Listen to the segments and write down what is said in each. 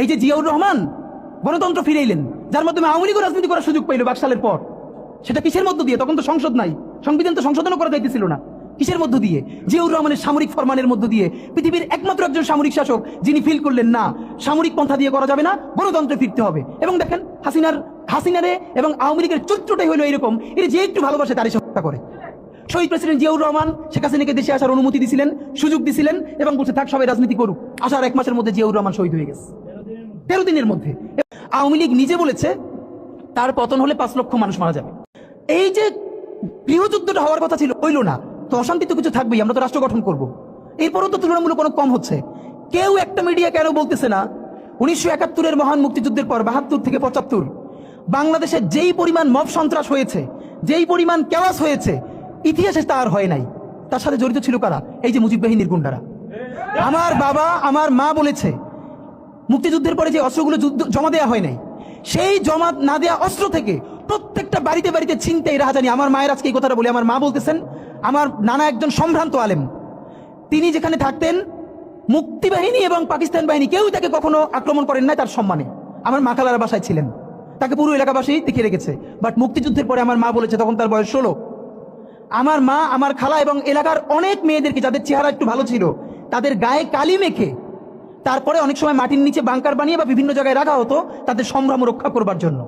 এই যে জিয়াউর রহমান, গণতন্ত্র ফিরে যার মাধ্যমে আওয়ামী লীগও রাজনীতি করার সুযোগ পাইল বাকশালের পর। সেটা কিসের মধ্য দিয়ে? তখন তো সংসদ নাই, সংবিধান তো সংশোধনও করা যাইতেছিল না। কিসের মধ্য দিয়ে? জিয়াউর রহমানের সামরিক ফরমানের মধ্য দিয়ে পৃথিবীর একমাত্র একজন সামরিক শাসক, যিনি ফিল করলেন, না, সামরিক পন্থা দিয়ে করা যাবে না, গণতন্ত্রে ফিরতে হবে। এবং দেখেন, হাসিনার, হাসিনারে এবং আওয়ামী লীগের চরিত্রটাই হলো এরকম, এর যে একটু ভালোবাসে তারই হত্যা করে। শহীদ প্রেসিডেন্ট জিয়াউর রহমান শেখ হাসিনাকে দেশে আসার অনুমতি দিছিলেন, সুযোগ দিছিলেন এবং বলছে, থাক, সবাই রাজনীতি করুক। আসার এক মাসের মধ্যে জিয়াউর রহমান শহীদ হয়ে গেছে। তেরো দিনের মধ্যে। আওয়ামী লীগ নিজে বলেছে, তার পতন হলে পাঁচ লক্ষ মানুষ মারা যাবে। এই যে গৃহযুদ্ধটা হওয়ার কথা ছিল, হইল না। তো অশান্তি তো কিছু থাকবেই, আমরা তো রাষ্ট্র গঠন করব। এরপরও তো তুলনামূলক অনেক কম হচ্ছে। কেউ একটা মিডিয়া কেন বলতেছে না, উনিশশো একাত্তরের মহান মুক্তিযুদ্ধের পর বাহাত্তর থেকে পঁচাত্তর, বাংলাদেশে যেই পরিমাণ মব সন্ত্রাস হয়েছে, যেই পরিমাণ কেওয়াস হয়েছে, ইতিহাসে তা আর হয় নাই। তার সাথে জড়িত ছিল কারা? এই যে মুজিব বাহিনীর গুন্ডারা। আমার বাবা, আমার মা বলেছে মুক্তিযুদ্ধের পরে যে অস্ত্রগুলো যুদ্ধ জমা দেওয়া হয় নাই, সেই জমা না দেওয়া অস্ত্র থেকে প্রত্যেকটা বাড়িতে বাড়িতে ছিনতাই রাহাজানি। আমার মায়ের আজকে এই কথাটা বলে, আমার মা বলতেছেন, আমার নানা একজন সম্ভ্রান্ত আলেম, তিনি যেখানে থাকতেন, মুক্তিবাহিনী এবং পাকিস্তান বাহিনী কেউ তাকে কখনো আক্রমণ করেন নাই তার সম্মানে। আমার মা খালার বাসায় ছিলেন। তাকে পুরো এলাকাবাসী দেখে রেখেছে। বাট মুক্তিযুদ্ধের পরে আমার মা বলেছে, তখন তার বয়স ষোলো। আমার মা, আমার খালা এবং এলাকার অনেক মেয়েদেরকে, যাদের চেহারা একটু ভালো ছিল, তাদের গায়ে কালি মেখে তারপরে অনেক সময় মাটির নিচে বাংকার বানিয়ে বা বিভিন্ন জায়গায় রাখা হতো তাদের সম্ভ্রম রক্ষা করবার জন্য।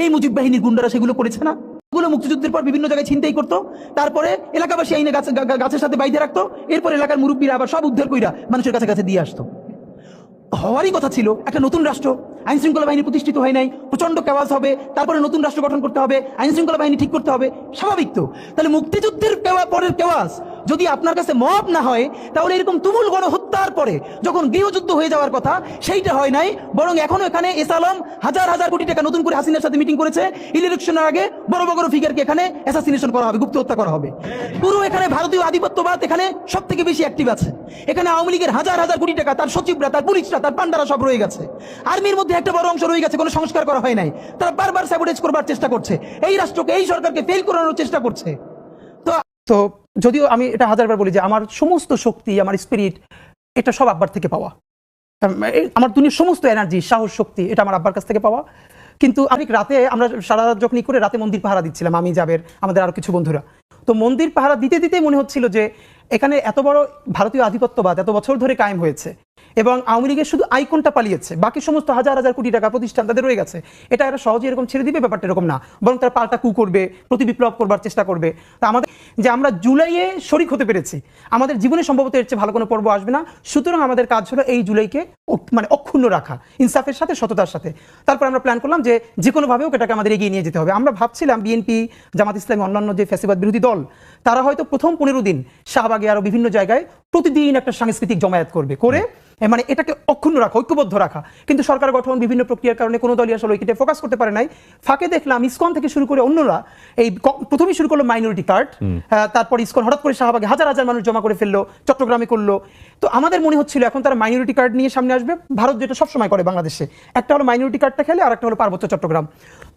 এই মুজিব বাহিনীর গুন্ডারা সেগুলো করেছে না। এগুলো মুক্তিযুদ্ধের পর বিভিন্ন জায়গায় ছিনতাই করতো। তারপরে এলাকাবাসী আইনে গাছে গাছের সাথে বাইধে রাখতো। এরপর এলাকার মুরব্বীরা আবার সব উদ্ধার কইরা মানুষের কাছে কাছে দিয়ে আসতো। হওয়ারই কথা ছিল, একটা নতুন রাষ্ট্র। আইন শৃঙ্খলা বাহিনী প্রতিষ্ঠিত হয় নাই প্রচণ্ড কেওয়াজ হবে, তারপরে নতুন রাষ্ট্র গঠন করতে হবে আইন শৃঙ্খলা বাহিনী ঠিক করতে হবে, স্বাভাবিক তো। তাহলে মুক্তিযুদ্ধের কেওয়া পরের কেওয়াজ যদি আপনার কাছে মব না হয়, তাহলে এরকম তুমুল গণহত্যার পরে যখন গৃহযুদ্ধ হয়ে যাওয়ার কথা, সেইটা হয় নাই, বরং এখনও এখানে এস হাজার হাজার কোটি টাকা নতুন করে হাসিনার সাথে মিটিং করেছে। ইলেকশনের আগে বড় বড় ফিগারকে এখানে অ্যাসাসিনেশন করা হবে, গুপ্ত হত্যা করা হবে। পুরো এখানে ভারতীয় আধিপত্যবাদ এখানে সব থেকে বেশি অ্যাক্টিভ আছে। এখানে আওয়ামী লীগের হাজার হাজার কোটি টাকা, তার সচিবরা, তার পুলিশরা, তার পান্ডারা সব রয়ে গেছে। আর্মির মধ্যে একটা বড় অংশ রয়ে গেছে, কোনো সংস্কার করা হয় নাই। তারা বারবার স্যাবোটেজ করবার চেষ্টা করছে। এই রাষ্ট্রকে, এই সরকারকে ফেল করানোর চেষ্টা করছে। তো তো যদিও আমি এটা হাজারবার বলি যে আমার সমস্ত শক্তি, আমার স্পিরিট এটা সব আব্বার থেকে পাওয়া। আমার দুনিয়ার সমস্ত এনার্জি সাহস, শক্তি, এটা আমার আব্বার কাছ থেকে পাওয়া। কিন্তু আমি রাতে আমরা সারা রাত যখন ই করে রাতে মন্দির পাহারা দিচ্ছিলাম, আমি যাবের আমাদের আরও কিছু বন্ধুরা। তো মন্দির পাহারা দিতে দিতে মনে হচ্ছিল যে, এখানে এত বড় ভারতীয় আধিপত্যবাদ এত বছর ধরে কায়েম হয়েছে। এবং আওয়ামী লীগের শুধু আইকনটা পালিয়েছে, বাকি সমস্ত হাজার হাজার কোটি টাকা প্রতিষ্ঠান তাদের রয়ে গেছে। এটা এরা সহজে এরকম ছেড়ে দিবে, ব্যাপারটা এরকম না। বরং তারা পাল্টা কু করবে, প্রতি বিপ্লব করবার চেষ্টা করবে। তা আমাদের, যে আমরা জুলাইয়ে শরিক হতে পেরেছি, আমাদের জীবনে সম্ভবত এর চেয়ে ভালো কোনো পর্ব আসবে না। সুতরাং আমাদের কাজ হলো এই জুলাইকে মানে অক্ষুণ্ণ রাখা, ইনসাফের সাথে, সততার সাথে। তারপর আমরা প্ল্যান করলাম যে যে কোনোভাবেও এটাকে আমাদের এগিয়ে নিয়ে যেতে হবে। আমরা ভাবছিলাম বিএনপি জামাত ইসলামী, অন্যান্য যে ফ্যাসিবাদ বিরোধী দল, তারা হয়তো প্রথম পনেরো দিন শাহবাগে আরও বিভিন্ন জায়গায় প্রতিদিন একটা সাংস্কৃতিক জমায়েত করবে। করে মানে এটাকে অক্ষুণ্ণ রাখা ঐক্যবদ্ধ রাখা। কিন্তু সরকার গঠন বিভিন্ন প্রক্রিয়ার কারণে কোনো দলই আসলে ওইটা ফোকাস করতে পারে নাই। ফাঁকে দেখলাম ইসকন থেকে শুরু করে অন্যরা এই প্রথমেই শুরু করল মাইনরিটি কার্ড তারপর ইসকন হঠাৎ করে শাহবাগে হাজার হাজার মানুষ জমা করে ফেলল চট্টগ্রামে করল। তো আমাদের মনে হচ্ছিল এখন তারা মাইনরিটি কার্ড নিয়ে সামনে আসবে। ভারত যেটা সবসময় করে বাংলাদেশে। একটা হলো মাইনরিটি কার্ডটা খেলে আর একটা হলো পার্বত্য চট্টগ্রাম।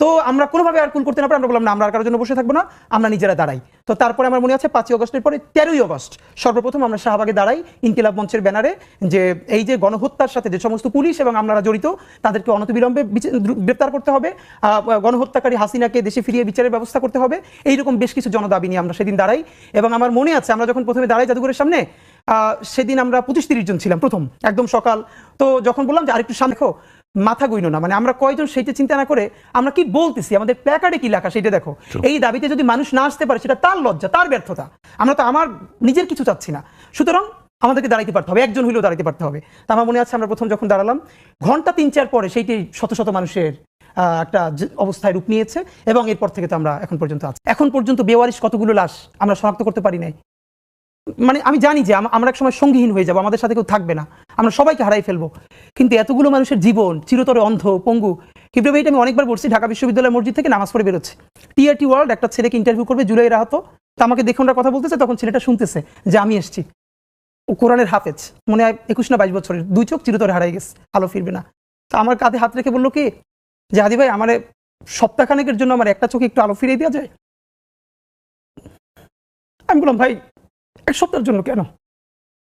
তো আমরা কোনোভাবে আর কুল করতে না পারি আমরা বললাম না আমরা আর কারোর জন্য বসে থাকব না আমরা নিজেরা দাঁড়াই। তো তারপরে আমার মনে আছে পাঁচই অগস্টের পরে তেরোই অগস্ট সর্বপ্রথম আমরা শাহবাগে দাঁড়াই ইনকিলাব মঞ্চের ব্যানারে যে এই যে গণহত্যার সাথে যে সমস্ত পুলিশ এবং আমরা জড়িত তাদেরকে অনতিবিলম্বে গ্রেপ্তার করতে হবে। গণহত্যাকারী হাসিনাকে দেশে ফিরিয়ে বিচারের ব্যবস্থা করতে হবে। এইরকম বেশ কিছু জনদাবি নিয়ে আমরা সেদিন দাঁড়াই। এবং আমার মনে আছে আমরা যখন প্রথমে দাঁড়াই জাদুঘরের সামনে আহ, সেদিন আমরা পঁচিশ তিরিশ জন ছিলাম প্রথম একদম সকাল। তো যখন বললাম যে আরেকটু সামনে দেখো মাথা গুইনো না। মানে আমরা কয়জন সেইটা চিন্তা না করে আমরা কি বলতেছি? আমাদের প্ল্যাকার্ডে কি লেখা সেটা দেখো। এই দাবিতে যদি মানুষ না আসতে পারে সেটা তার লজ্জা তার ব্যর্থতা। আমরা তো আমার নিজের কিছু চাচ্ছি না। সুতরাং আমাদেরকে দাঁড়াইতে পারতে হবে, একজন হইলেও দাঁড়াইতে পারতে হবে। তা আমার মনে আছে, আমরা প্রথম যখন দাঁড়ালাম, ঘণ্টা তিন চার পরে সেইটি শত শত মানুষের একটা অবস্থায় রূপ নিয়েছে এবং এরপর থেকে তো আমরা এখন পর্যন্ত আছি। এখন পর্যন্ত বেওয়ারিশ কতগুলো লাশ আমরা শনাক্ত করতে পারি নাই। মানে আমি জানি যে আমরা এক সময় সঙ্গীহীন হয়ে যাব, আমাদের সাথে কেউ থাকবে না। আমরা সবাইকে হারাই ফেলব। কিন্তু এতগুলো মানুষের জীবন, চিরতরে অন্ধ, পঙ্গু হিব্রু আমি অনেকবার বলছি, ঢাকা বিশ্ববিদ্যালয় মসজিদ থেকে নামাজ পড়ে বেরোচ্ছে। টিআরটি ওয়ার্ল্ড, একটা ছেলেকে ইন্টারভিউ করবে জুলাই রাহাত তো আমাকে দেখে ওনারা কথা বলতেছে, তখন ছেলেটা শুনতেছে যে আমি এসছি। কোরআনের হাফেজ। মনে হয় একুশ না বাইশ বছরের। দুই চোখ চিরতরে হারাই গেছে। আলো ফিরবে না। তো আমার কাঁধে হাত রেখে বলল কি যে হাদি ভাই, আমার সপ্তাহখানেকের জন্য আমার একটা চোখে একটু আলো ফিরিয়ে দেওয়া যায়? আমি বললাম, ভাই, এক সপ্তাহের জন্য কেন?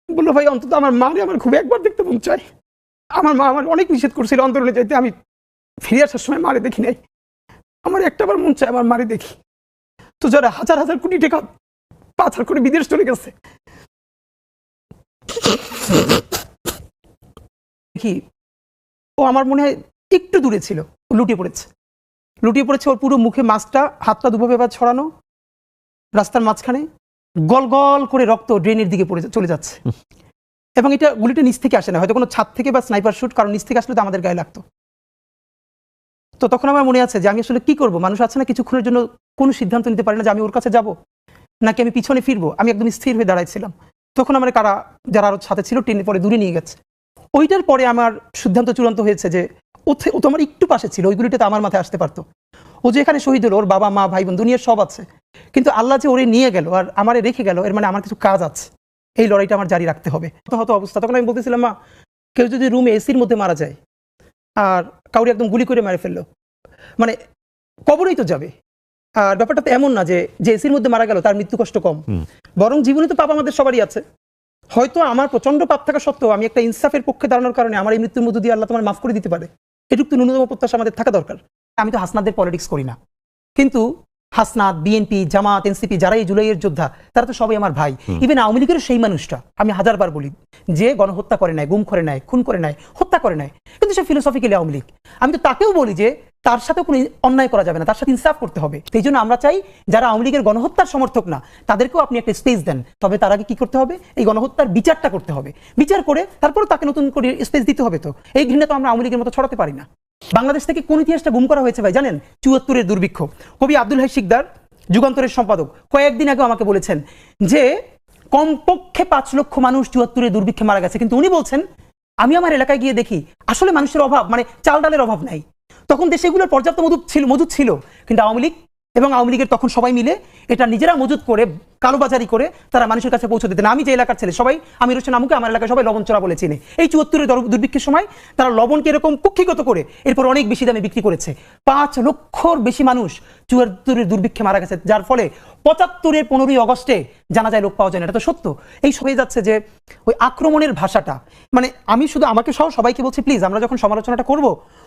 বলল ভাই, অন্তত আমার মারে আমার খুব একবার দেখতে মন চাই আমার মা আমার অনেক নিষেধ করছিল অন্তরণে যাইতে। আমি ফিরে আসার সময় মারে দেখি নাই। আমার একটা বার মন চায় আমার মারে দেখি। তো যারা হাজার হাজার কোটি টাকা পাচার করে বিদেশ চলে গেছে দেখি ও আমার মনে হয় একটু দূরে ছিল লুটিয়ে পড়েছে। লুটিয়ে পড়েছে ওর পুরো মুখে মাস্কটা হাতটা দুভাবে এবার ছড়ানো রাস্তার মাঝখানে গল গল করে রক্ত ড্রেনের দিকে পড়ে চলে যাচ্ছে। এবং এটা গুলিটা নিচ থেকে আসে না হয়তো কোনো ছাদ থেকে বা স্নাইপার শুট কারণ নিচ থেকে আসলে তো আমাদের গায়ে লাগতো। তো তখন আমার মনে আছে যে আমি আসলে কি করব? মানুষ আছে না কিছুক্ষণের জন্য কোনো সিদ্ধান্ত নিতে পারি না যে আমি ওর কাছে যাব নাকি আমি পিছনে ফিরবো? আমি একদম স্থির হয়ে দাঁড়াইছিলাম তখন আমার কারা, যারা আরও সাথে ছিল, টেনে পরে দূরে নিয়ে গেছে। ওইটার পরে আমার সিদ্ধান্ত চূড়ান্ত হয়েছে যে, ও ও তো আমার একটু পাশে ছিল ওই গুলিটা তো আমার মাথায় আসতে পারতো। ও যে এখানে শহীদ হলো, ওর বাবা, মা, ভাই, বোন, দুনিয়ার সব আছে। কিন্তু আল্লাহ যে ওরে নিয়ে গেল আর আমারে রেখে গেল, এর মানে আমার কিছু কাজ আছে। এই লড়াইটা আমার জারি রাখতে হবে। হতো অবস্থা। তখন আমি বলতেছিলাম, মা, কেউ যদি রুমে এসির মধ্যে মারা যায়, আর কাউরে একদম গুলি করে মেরে ফেলল মানে কবরেই তো যাবে ব্যাপারটা তো এমন না যে যে এসির মধ্যে মারা গেল তার মৃত্যু কষ্ট কম। বরং জীবনে তো পাপ আমাদের সবারই আছে। হয়তো আমার প্রচণ্ড পাপ থাকা সত্ত্বেও আমি একটা ইনসাফের পক্ষে দাঁড়ানোর কারণে আমার এই মৃত্যুর মধ্য দিয়ে আল্লাহ তোমার মাফ করে দিতে পারে। এটুকু তো ন্যূনতম প্রত্যাশা আমাদের থাকা দরকার। আমি তো হাসনাদের পলিটিক্স করি না। কিন্তু হাসনাদ বিএনপি জামাত এনসিপি যারা এই জুলাইয়ের যোদ্ধা তারা তো সবাই আমার ভাই। ইভেন আওয়ামী লীগের সেই মানুষটা আমি হাজারবার বলি যে গণহত্যা করে নেয় গুম করে নেয় খুন করে নেয় হত্যা করে নেয় কিন্তু সে ফিলোসফিক্যালি আওয়ামী লীগ। আমি তো তাকেও বলি যে তার সাথে কোনো অন্যায় করা যাবে না, তার সাথে ইনসাফ করতে হবে। সেই জন্য আমরা চাই যারা আওয়ামী লীগের গণহত্যার সমর্থক না, তাদেরকেও আপনি একটা স্পেস দেন। তবে তার আগে কি করতে হবে? এই গণহত্যার বিচারটা করতে হবে। বিচার করে তারপর তাকে নতুন করে স্পেস দিতে হবে তো। এই ঘৃণা তো আমরা আওয়ামী লীগের মতো ছড়াতে পারি না। বাংলাদেশ থেকে কোন ইতিহাসটা গুম করা হয়েছে ভাই, জানেন? চুয়াত্তরের দুর্ভিক্ষ। কবি আব্দুল হাই শিকদার, যুগান্তরের সম্পাদক, কয়েকদিন আগে আমাকে বলেছেন যে, কমপক্ষে পাঁচ লক্ষ মানুষ চুয়াত্তরের দুর্ভিক্ষে মারা গেছে। কিন্তু উনি বলছেন, আমি আমার এলাকায় গিয়ে দেখি, আসলে মানুষের অভাব মানে চাল ডালের অভাব নাই। তখন দেশেগুলোর পর্যাপ্ত মজুদ ছিল মজুদ ছিল। কিন্তু আওয়ামী লীগ এবং আওয়ামী লীগের তখন সবাই মিলে এটা নিজেরা মজুত করে, কালোবাজারি করে তারা মানুষের কাছে পৌঁছে দিতেন। আমি যে এলাকার ছেলে, সবাই, আমি রোশন আমুকে, আমার এলাকায় সবাই লবণ চড়া বলে চিনে। এই চুয়াত্তরের দুর্ভিক্ষের সময় তারা লবণকে এরকম কুক্ষিগত করে এরপর অনেক বেশি দামে বিক্রি করেছে। পাঁচ লক্ষর বেশি মানুষ চুয়াত্তরের দুর্ভিক্ষে মারা গেছে, যার ফলে পঁচাত্তরের পনেরোই অগস্টে জানা যায় লোক পাওয়া যায় না। এটা তো সত্য। এই হয়ে যাচ্ছে যে ওই আক্রমণের ভাষাটা। মানে আমি শুধু আমাকে সহ সবাইকে বলছি প্লিজ আমরা যখন সমালোচনাটা করব,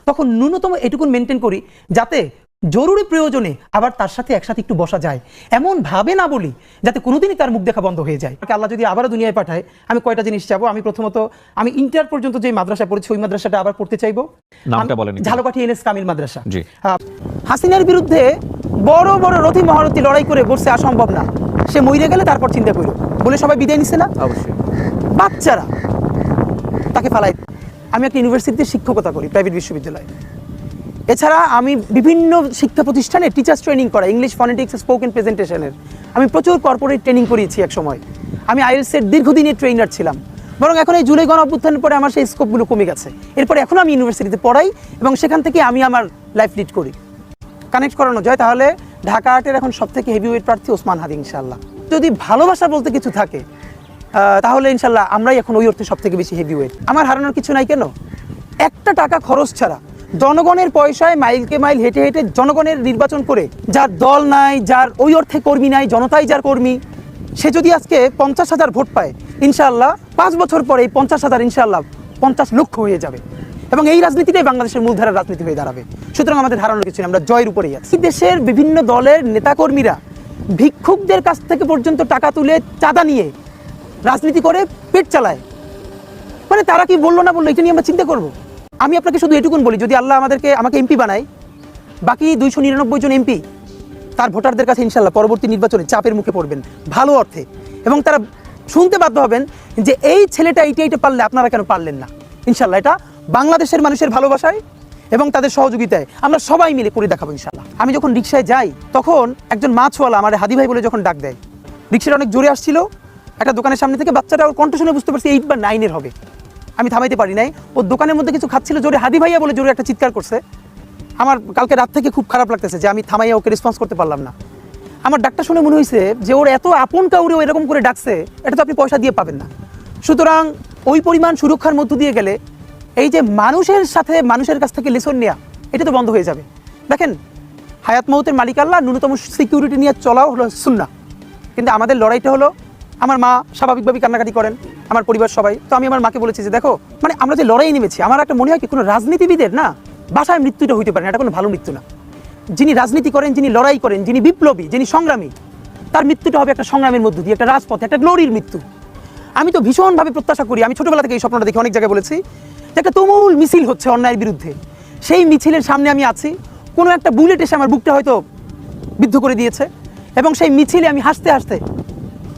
তখন ন্যূনতম এটুকুন মেনটেন করি যাতে জরুরি প্রয়োজনে আবার তার সাথে একসাথে একটু বসা যায়। এমন ভাবে না বলি যাতে কোনোদিনই তার মুখ দেখা বন্ধ হয়ে যায়। আল্লাহ যদি আবারও দুনিয়ায় পাঠায় আমি কয়টা জিনিস চাবো? আমি প্রথমত আমি ইন্টার পর্যন্ত যে মাদ্রাসা পড়েছি ওই মাদ্রাসাটা আবার পড়তে চাইব? ঝালকাঠি এনএস কামিল মাদ্রাসা। হাসিনার বিরুদ্ধে বড় বড় রথি মহারথী লড়াই করে বসছে অসম্ভব না। সে মইরে গেলে তারপর চিন্তা করল বলে সবাই বিদায় নিচ্ছে না? অবশ্যই। বাচ্চারা তাকে ফালাই আমি একটা ইউনিভার্সিটিতে শিক্ষকতা করি প্রাইভেট বিশ্ববিদ্যালয়ে। এছাড়া আমি বিভিন্ন শিক্ষা প্রতিষ্ঠানে টিচার্স ট্রেনিং করা ইংলিশ ফনেটিক্স স্পোকেন প্রেজেন্টেশনের আমি প্রচুর কর্পোরেট ট্রেনিং করিয়েছি এক সময় আমি আইএলসের দীর্ঘদিনের ট্রেনার ছিলাম। বরং এখন এই জুলাই গণ পরে আমার সেই স্কোপগুলো কমে গেছে। এরপরে এখন আমি ইউনিভার্সিটিতে পড়াই এবং সেখান থেকে আমি আমার লাইফ লিড করি। কানেক্ট করানো যায় তাহলে ঢাকা আর্টের এখন সব থেকে হেভিওয়েট প্রার্থী ওসমান হাদি ইনশাল্লাহ যদি ভালোবাসা বলতে কিছু থাকে তাহলে ইনশাল্লাহ আমরাই এখন ওই অর্থে সব থেকে বেশি হেভিওয়েট আমার হারানোর কিছু নাই কেন? একটা টাকা খরচ ছাড়া জনগণের পয়সায় মাইলকে মাইল হেঁটে হেঁটে জনগণের নির্বাচন করে, যার দল নাই, যার ওই অর্থে কর্মী নাই, জনতাই যার কর্মী, সে যদি আজকে পঞ্চাশ হাজার ভোট পায়, ইনশাআল্লাহ পাঁচ বছর পরে এই পঞ্চাশ হাজার ইনশাআল্লাহ পঞ্চাশ লক্ষ হয়ে যাবে। এবং এই রাজনীতিটাই বাংলাদেশের মূলধারার রাজনীতি হয়ে দাঁড়াবে। সুতরাং আমাদের ধারণা কিছু আমরা জয়ের উপরেই আছি। দেশের বিভিন্ন দলের নেতাকর্মীরা ভিক্ষুকদের কাছ থেকে পর্যন্ত টাকা তুলে চাঁদা নিয়ে রাজনীতি করে পেট চালায়। মানে তারা কি বলল না বলল, এটা নিয়ে আমরা চিন্তা করব? আমি আপনাকে শুধু এটুকুন বলি, যদি আল্লাহ আমাদেরকে, আমাকে এমপি বানায়, বাকি দুইশো নিরানব্বই জন এমপি তার ভোটারদের কাছে ইনশাল্লাহ পরবর্তী নির্বাচনে চাপের মুখে পড়বেন, ভালো অর্থে। এবং তারা শুনতে বাধ্য হবেন যে এই ছেলেটা এইটা এইটা পারলে আপনারা কেন পারলেন না। ইনশাল্লাহ এটা বাংলাদেশের মানুষের ভালোবাসায় এবং তাদের সহযোগিতায় আমরা সবাই মিলে করে দেখাবো ইনশাল্লাহ আমি যখন রিক্সায় যাই, তখন একজন মাছওয়ালা আমার হাদি ভাই বলে যখন ডাক দেয় রিক্সাটা অনেক জোরে আসছিল, একটা দোকানের সামনে থেকে বাচ্চাটা ওর কণ্ঠ শুনে বুঝতে পারছি এইট বা নাইনের হবে। আমি থামাইতে পারি নাই। ওর দোকানের মধ্যে কিছু খাচ্ছিল, জোরে হাদি ভাইয়া বলে জোরে একটা চিৎকার করছে। আমার কালকে রাত থেকে খুব খারাপ লাগতেছে যে আমি থামাইয়া ওকে রেসপন্স করতে পারলাম না। আমার ডাকটা শুনে মনে হয়েছে যে ওর এত আপন কাউরে ও এরকম করে ডাকছে, এটা তো আপনি পয়সা দিয়ে পাবেন না। সুতরাং ওই পরিমাণ সুরক্ষার মধ্য দিয়ে গেলে এই যে মানুষের সাথে মানুষের কাছ থেকে লেসন নেওয়া এটা তো বন্ধ হয়ে যাবে। দেখেন, হায়াত মৌতের মালিক আল্লাহ, ন্যূনতম সিকিউরিটি নিয়ে চলাও হলো সুন্না কিন্তু আমাদের লড়াইটা হলো আমার মা স্বাভাবিকভাবেই কান্নাকাটি করেন, আমার পরিবার সবাই। তো আমি আমার মাকে বলেছি যে, দেখো মানে আমরা যে লড়াই নেমেছি, আমার একটা মনে হয় কি, কোনো রাজনীতিবিদের না বাসায় মৃত্যুটা হইতে পারে না, এটা কোনো ভালো মৃত্যু না। যিনি রাজনীতি করেন, যিনি লড়াই করেন, যিনি বিপ্লবী, যিনি সংগ্রামী, তার মৃত্যুটা হবে একটা সংগ্রামের মধ্য দিয়ে, একটা রাজপথে, একটা গ্লোরির মৃত্যু। আমি তো ভীষণভাবে প্রত্যাশা করি, আমি ছোটবেলা থেকে এই স্বপ্নটা দেখি অনেক জায়গায় বলেছি যে, একটা তুমুল মিছিল হচ্ছে অন্যায়ের বিরুদ্ধে। সেই মিছিলের সামনে আমি আছি, কোনো একটা বুলেট এসে আমার বুকটা হয়তো বিদ্ধ করে দিয়েছে এবং সেই মিছিলে আমি হাসতে হাসতে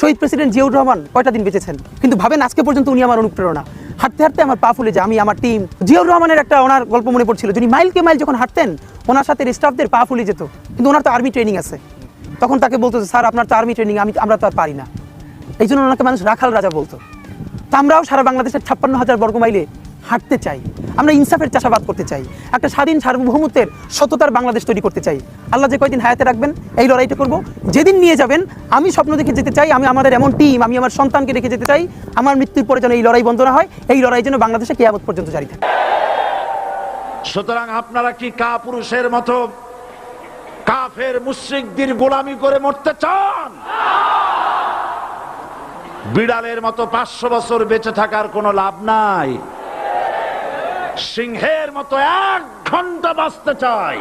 শহীদ প্রেসিডেন্ট জিয়াউর রহমান কয়টা দিন বেঁচেছেন? কিন্তু ভাবেন আজকে পর্যন্ত উনি আমার অনুপ্রেরণা। হাঁটতে হাঁটতে আমার পা ফুলে যে আমি, আমার টিম জিয়াউর রহমানের একটা ওনার গল্প মনে পড়ছিল, যিনি মাইলকে মাইল যখন হাঁটতেন, ওনার সাথে স্টাফদের পা ফুলে যেত। কিন্তু ওনার তো আর্মি ট্রেনিং আছে। তখন তাকে বলতো স্যার, আপনার তো আর্মি ট্রেনিং আমি আমরা তো আর পারি না। এই জন্য ওনাকে মানুষ রাখাল রাজা বলতো। তো আমরাও সারা বাংলাদেশের ছাপ্পান্ন হাজার বর্গ মাইলে হাঁটতে চাই। আমরা ইনসাফের চাষাবাদ করতে চাই। একটা স্বাধীন সার্বভৌমত্বের সততার বাংলাদেশ তৈরি করতে চাই। আল্লাহ যে কয়দিন হায়াতে রাখবেন, এই লড়াইটা করব। যেদিন নিয়ে যাবেন, আমি স্বপ্ন দেখে যেতে চাই, আমি আমাদের এমন টিম আমি আমার সন্তানকে রেখে যেতে চাই, আমার মৃত্যুর পরে যেন এই লড়াই বন্ধ না হয়, এই লড়াই যেন বাংলাদেশে কেয়ামত পর্যন্ত জারি থাকে। সুতরাং আপনারা কি কা পুরুষের মতো কাফের মুশ্রিকদের গোলামি করে মরতে চান? বিড়ালের মতো পাঁচশো বছর বেঁচে থাকার কোনো লাভ নাই। সিংহের মতো এক ঘণ্টা বাঁচতে চাই।